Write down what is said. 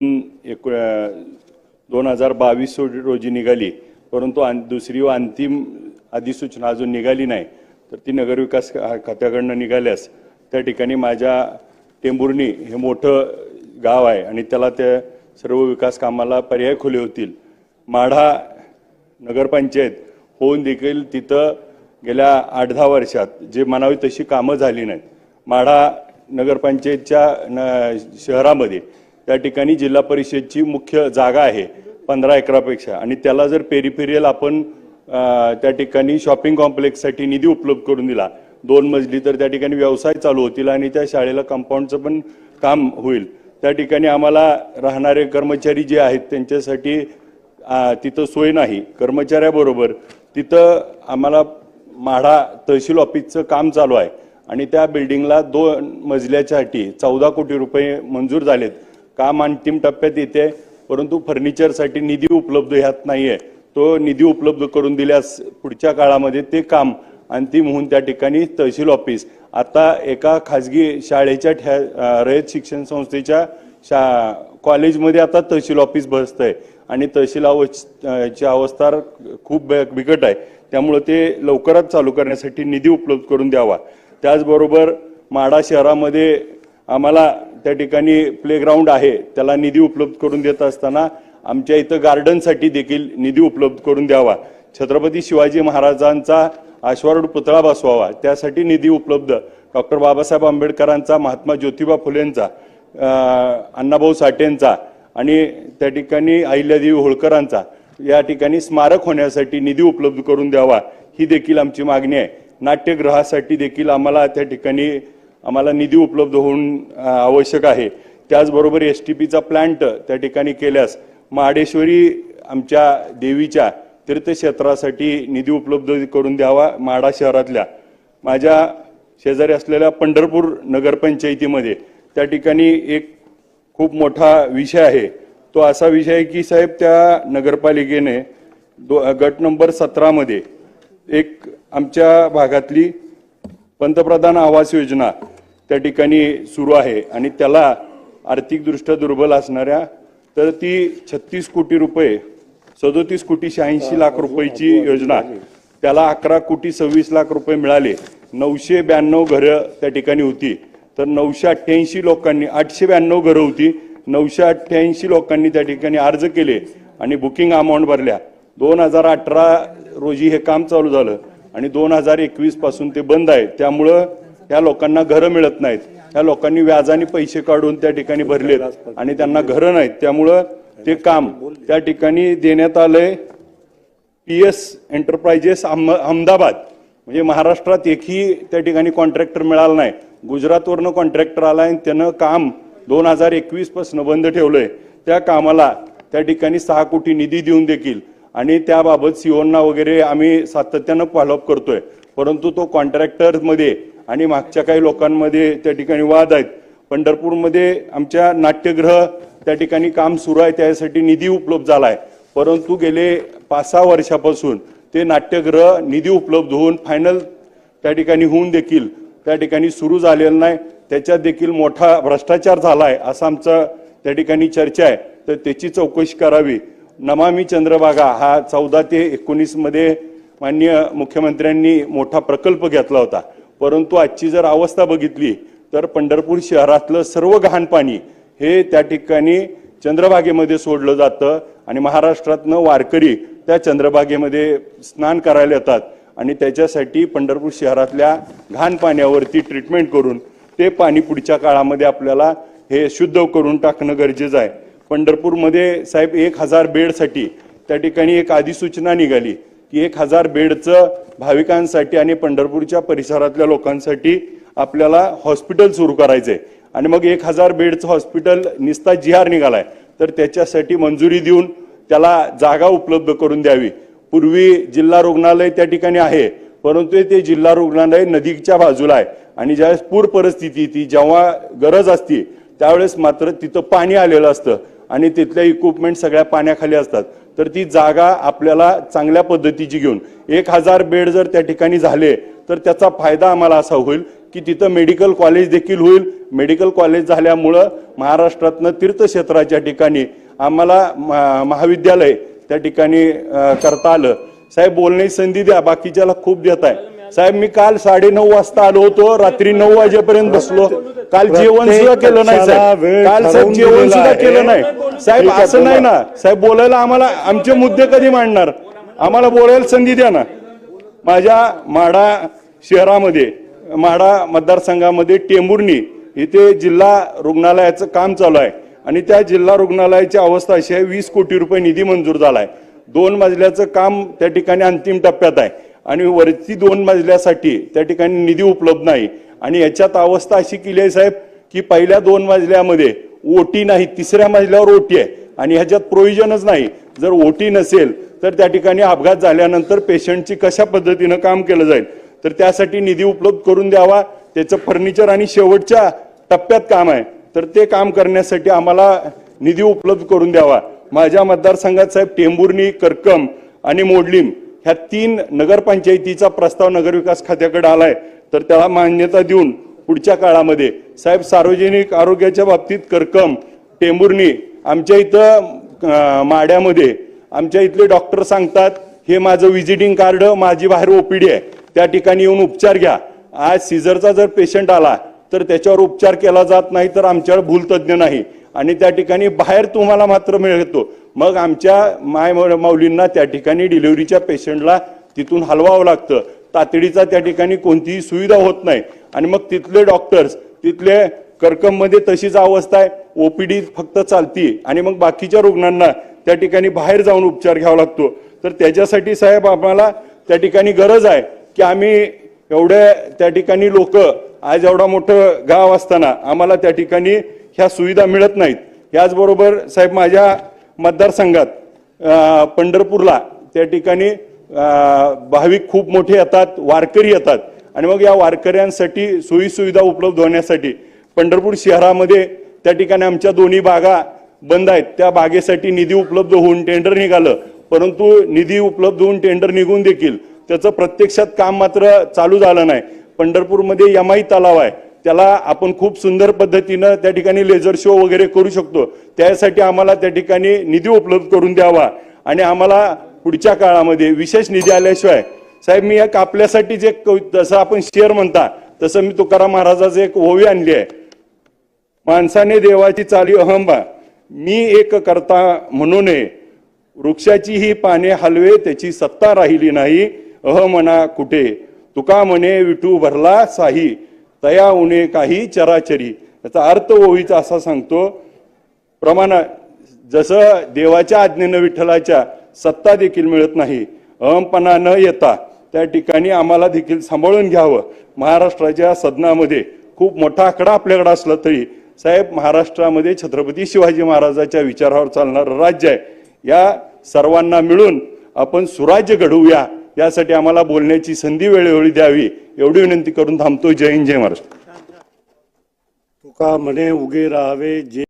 एक दोन हजार बावीस रोजी निघाली. परंतु दुसरी व अंतिम अधिसूचना अजून निघाली नाही. तर ती नगरविकास खात्याकडनं निघाल्यास त्या ठिकाणी माझ्या टेंबुर्णी हे मोठं गाव आहे आणि त्याला त्या सर्व विकास कामाला पर्याय खुले होतील. माढा नगरपंचायत होऊन देखील तिथं गेल्या आठ दहा वर्षात जे म्हणावी तशी कामं झाली नाहीत. माढा नगरपंचायतच्या न शहरामध्ये त्या ठिकाणी जिल्हा परिषदची मुख्य जागा आहे पंधरा एकरापेक्षा. आणि त्याला जर पेरिफेरियल आपण त्या ठिकाणी शॉपिंग कॉम्प्लेक्ससाठी निधी उपलब्ध करून दिला दोन मजली तर त्या ठिकाणी व्यवसाय चालू होतील आणि त्या शाळेला कंपाऊंडचं पण काम होईल. त्या ठिकाणी आम्हाला राहणारे कर्मचारी जे आहेत त्यांच्यासाठी तिथं सोय नाही. कर्मचाऱ्याबरोबर तिथं आम्हाला माढा तहसील ऑफिसचं काम चालू आहे. आणि त्या बिल्डिंगला दोन मजल्याच्यासाठी चौदा कोटी रुपये मंजूर झालेत. काम अंतिम टप्प्यात येते परंतु फर्निचरसाठी निधी उपलब्ध ह्यात नाही आहे तो निधी उपलब्ध करून दिल्यास पुढच्या काळामध्ये ते काम अंतिम होऊन त्या ठिकाणी तहसील ऑफिस आता एका खाजगी शाळेच्या ठ्या रयत शिक्षण संस्थेच्या शा कॉलेजमध्ये आता तहसील ऑफिस बसतं आहे आणि तहसील अव- ची अवस्था खूप बिकट आहे. त्यामुळं ते लवकरच चालू करण्यासाठी निधी उपलब्ध करून द्यावा. त्याचबरोबर माडा शहरामध्ये आम्हाला त्या ठिकाणी प्लेग्राऊंड आहे. त्याला निधी उपलब्ध करून देत असताना आमच्या इथं गार्डनसाठी देखील निधी उपलब्ध करून द्यावा. छत्रपती शिवाजी महाराजांचा आश्वारूढ पुतळा बसवावा. त्यासाठी निधी उपलब्ध. डॉक्टर बाबासाहेब आंबेडकरांचा महात्मा ज्योतिबा फुलेंचा अण्णाभाऊ साठेंचा आणि त्या ठिकाणी अहिल्यादेवी होळकरांचा या ठिकाणी स्मारक होण्यासाठी निधी उपलब्ध करून द्यावा. ही देखील आमची मागणी आहे. नाट्यगृहासाठी देखील आम्हाला त्या ठिकाणी आम्हाला निधी उपलब्ध होऊन आवश्यक आहे. त्याचबरोबर एस टी पीचा प्लांट त्या ठिकाणी केल्यास महाडेश्वरी आमच्या देवीच्या तीर्थक्षेत्रासाठी निधी उपलब्ध करून द्यावा माडा शहरातल्या. माझ्या शेजारी असलेल्या पंढरपूर नगरपंचायतीमध्ये त्या ठिकाणी एक खूप मोठा विषय आहे. तो असा विषय आहे की साहेब त्या नगरपालिकेने दो गट नंबर सतरामध्ये एक आमच्या भागातली पंतप्रधान आवास योजना त्या ठिकाणी सुरू आहे आणि त्याला आर्थिकदृष्ट्या दुर्बल असणाऱ्या तर ती छत्तीस कोटी रुपये सदोतीस कोटी शहाऐंशी लाख रुपयाची योजना त्याला अकरा कोटी सव्वीस लाख रुपये मिळाले. नऊशे ब्याण्णव घरं त्या ठिकाणी होती. तर नऊशे अठ्ठ्याऐंशी लोकांनी आठशे ब्याण्णव घरं होती. नऊशे अठ्ठ्याऐंशी लोकांनी त्या ठिकाणी अर्ज केले आणि बुकिंग अमाऊंट भरल्या. दोन हजार अठरा रोजी हे काम चालू झालं आणि दोन हजार एकवीसपासून ते बंद आहे. त्यामुळं या लोकांना घरं मिळत नाहीत. या लोकांनी व्याजाने पैसे काढून त्या ठिकाणी भरलेत आणि त्यांना घरं नाहीत. त्यामुळं ते काम त्या ठिकाणी देण्यात आलंय पी एस एंटरप्राइजेस अहमदाबाद. म्हणजे महाराष्ट्रात एकही त्या ठिकाणी कॉन्ट्रॅक्टर मिळाला नाही. गुजरातवरनं कॉन्ट्रॅक्टर आला आणि त्यानं काम दोन हजार एकवीसपासून बंद ठेवलंय. त्या कामाला त्या ठिकाणी सहा कोटी निधी देऊन देखील आणि त्याबाबत सीओना वगैरे आम्ही सातत्यानं फॉलोअप करतोय. परंतु तो कॉन्ट्रॅक्टरमध्ये आणि मागच्या काही लोकांमध्ये त्या ठिकाणी वाद आहेत. पंढरपूरमध्ये आमच्या नाट्यगृह त्या ठिकाणी काम सुरू आहे त्यासाठी निधी उपलब्ध झाला आहे परंतु गेले पाच सहा वर्षापासून ते नाट्यगृह निधी उपलब्ध होऊन फायनल त्या ठिकाणी होऊन देखील त्या ठिकाणी सुरू झालेलं नाही. त्याच्यात देखील मोठा भ्रष्टाचार झाला आहे असं आमचं त्या ठिकाणी चर्चा आहे. तर त्याची चौकशी करावी. नमामी चंद्रभागा हा चौदा ते एकोणीसमध्ये माननीय मुख्यमंत्र्यांनी मोठा प्रकल्प घेतला होता. परंतु आजची जर अवस्था बघितली तर पंढरपूर शहरातलं सर्व घाण पाणी हे त्या ठिकाणी चंद्रभागेमध्ये सोडलं जातं आणि महाराष्ट्रातनं वारकरी त्या चंद्रभागेमध्ये स्नान करायला येतात आणि त्याच्यासाठी पंढरपूर शहरातल्या घाण पाण्यावरती ट्रीटमेंट करून ते पाणी पुढच्या काळामध्ये आपल्याला हे शुद्ध करून टाकणं गरजेचं आहे. पंढरपूरमध्ये साहेब एक हजार बेडसाठी त्या ठिकाणी एक अधिसूचना निघाली. की एक हजार बेडचं भाविकांसाठी आणि पंढरपूरच्या परिसरातल्या लोकांसाठी आपल्याला हॉस्पिटल सुरू करायचंय. आणि मग एक हजार बेडचं हॉस्पिटल निस्ता जिहार निघालाय. तर त्याच्यासाठी मंजुरी देऊन त्याला जागा उपलब्ध करून द्यावी. पूर्वी जिल्हा रुग्णालय त्या ठिकाणी आहे परंतु ते जिल्हा रुग्णालय नदीच्या बाजूला आहे. आणि ज्यावेळेस पूर परिस्थिती ती जेव्हा गरज असती त्यावेळेस मात्र तिथं पाणी आलेलं असतं. आणि तिथल्या इक्विपमेंट सगळ्या पाण्याखाली असतात. तर ती जागा आपल्याला चांगल्या पद्धतीची घेऊन. एक हजार बेड जर त्या ठिकाणी झाले तर त्याचा फायदा आम्हाला असा होईल की तिथं मेडिकल कॉलेज देखील होईल. मेडिकल कॉलेज झाल्यामुळं महाराष्ट्रातनं तीर्थक्षेत्राच्या ठिकाणी आम्हाला म- महाविद्यालय त्या ठिकाणी करता आलं. साहेब बोलण्याची संधी द्या बाकीच्याला खूप देत आहे साहेब मी काल साडेनऊ वाजता आलो होतो रात्री नऊ वाजेपर्यंत बसलो. काल जेवण सुद्धा केलं नाही साहेब. काल साहेब जेवण सुद्धा आहे. केलं नाही. साहेब आहे, असं नाही. ना. साहेब बोलायला आम्हाला आमचे मुद्दे कधी मांडणार? आम्हाला बोलायला संधी द्या ना. माझ्या माडा शहरामध्ये माडा मतदारसंघामध्ये टेंभुर्णी इथे जिल्हा रुग्णालयाचं काम चालू आहे. आणि त्या जिल्हा रुग्णालयाची अवस्था अशी आहे वीस कोटी रुपये निधी मंजूर झालाय. दोन मजल्याचं काम त्या ठिकाणी अंतिम टप्प्यात आहे. आणि वरती दोन मजल्यासाठी त्या ठिकाणी निधी उपलब्ध नाही. आणि याच्यात अवस्था अशी केली आहे साहेब की पहिल्या दोन मजल्यामध्ये ओटी नाही तिसऱ्या मजल्यावर ओटी आहे. आणि ह्याच्यात प्रोव्हिजनच नाही. जर ओटी नसेल तर त्या ठिकाणी अपघात झाल्यानंतर पेशंटची कशा पद्धतीनं काम केलं जाईल? तर त्यासाठी निधी उपलब्ध करून द्यावा. त्याचं फर्निचर आणि शेवटच्या टप्प्यात काम आहे. तर ते काम करण्यासाठी आम्हाला निधी उपलब्ध करून द्यावा. माझ्या मतदारसंघात साहेब टेंभुर्णी करकम आणि मोडलीम ह्या तीन नगरपंचायतीचा प्रस्ताव नगरविकास खात्याकडे आलाय. तर त्याला मान्यता देऊन पुढच्या काळामध्ये साहेब सार्वजनिक आरोग्याच्या बाबतीत करकम टेंबुर्णी आमच्या इथं माड्यामध्ये आमच्या इथले डॉक्टर सांगतात हे माझं व्हिजिटिंग कार्ड माझी बाहेर ओपीडी आहे. त्या ठिकाणी येऊन उपचार घ्या. आज सिझरचा जर पेशंट आला तर त्याच्यावर उपचार केला जात नाही तर आमच्यावर भूलतज्ञ नाही. आणि त्या ठिकाणी बाहेर तुम्हाला मात्र मिळतो. मग आमच्या माय माऊलींना त्या ठिकाणी डिलिव्हरीच्या पेशंटला तिथून हलवावं लागतं. तातडीचा त्या ठिकाणी कोणतीही सुविधा होत नाही. आणि मग तिथले डॉक्टर्स तिथले कर्कममध्ये तशीच अवस्था आहे. ओपीडी फक्त चालती आणि मग बाकीच्या रुग्णांना त्या ठिकाणी बाहेर जाऊन उपचार घ्यावा लागतो. तर त्याच्यासाठी साहेब आम्हाला त्या ठिकाणी गरज आहे की आम्ही एवढ्या त्या ठिकाणी लोक आज एवढा मोठं गाव असताना आम्हाला त्या ठिकाणी ह्या सुविधा मिळत नाहीत. याचबरोबर साहेब माझ्या मतदारसंघात पंढरपूरला त्या ठिकाणी भाविक खूप मोठे येतात वारकरी येतात. आणि मग या वारकऱ्यांसाठी सोयीसुविधा उपलब्ध होण्यासाठी पंढरपूर शहरामध्ये त्या ठिकाणी आमच्या दोन्ही बागा बंद आहेत. त्या बागेसाठी निधी उपलब्ध होऊन टेंडर निघालं. परंतु निधी उपलब्ध होऊन टेंडर निघून देखील त्याचं प्रत्यक्षात काम मात्र चालू झालं नाही. पंढरपूरमध्ये यमाई तलाव आहे. त्याला आपण खूप सुंदर पद्धतीनं त्या ठिकाणी लेझर शो वगैरे करू शकतो. त्यासाठी आम्हाला त्या ठिकाणी निधी उपलब्ध करून द्यावा. आणि आम्हाला पुढच्या काळामध्ये विशेष निधी आल्याशिवाय साहेब मी एक आपल्यासाठी जे जसं आपण शेअर म्हणता तसं मी तुकाराम महाराजाचं एक ओवी आणली आहे. माणसाने देवाची चाली अहंबा. मी एक करता म्हणू नये. वृक्षाची ही पाने हलवे त्याची सत्ता राहिली नाही. अह म्हणा कुठे? तुका म्हणे विठू भरला साही. तया उणे काही चराचरी. याचा अर्थ ओवीचा असा सांगतो प्रमाणा जसं देवाच्या आज्ञेनं विठ्ठलाच्या सत्ता देखील मिळत नाही अहमपणा न येता त्या ठिकाणी आम्हाला देखील सांभाळून घ्यावं. महाराष्ट्राच्या सदनामध्ये खूप मोठा आकडा आपल्याकडे असला तरी साहेब महाराष्ट्रामध्ये छत्रपती शिवाजी महाराजाच्या विचारावर चालणारं राज्य आहे. या सर्वांना मिळून आपण सुराज्य घडवूया. यासाठी आम्हाला बोलण्याची संधी वेळोवेळी द्यावी एवढी विनंती करून थांबतो जय हिंद जय महाराष्ट्र. तुका म्हणे उगे राहावे जे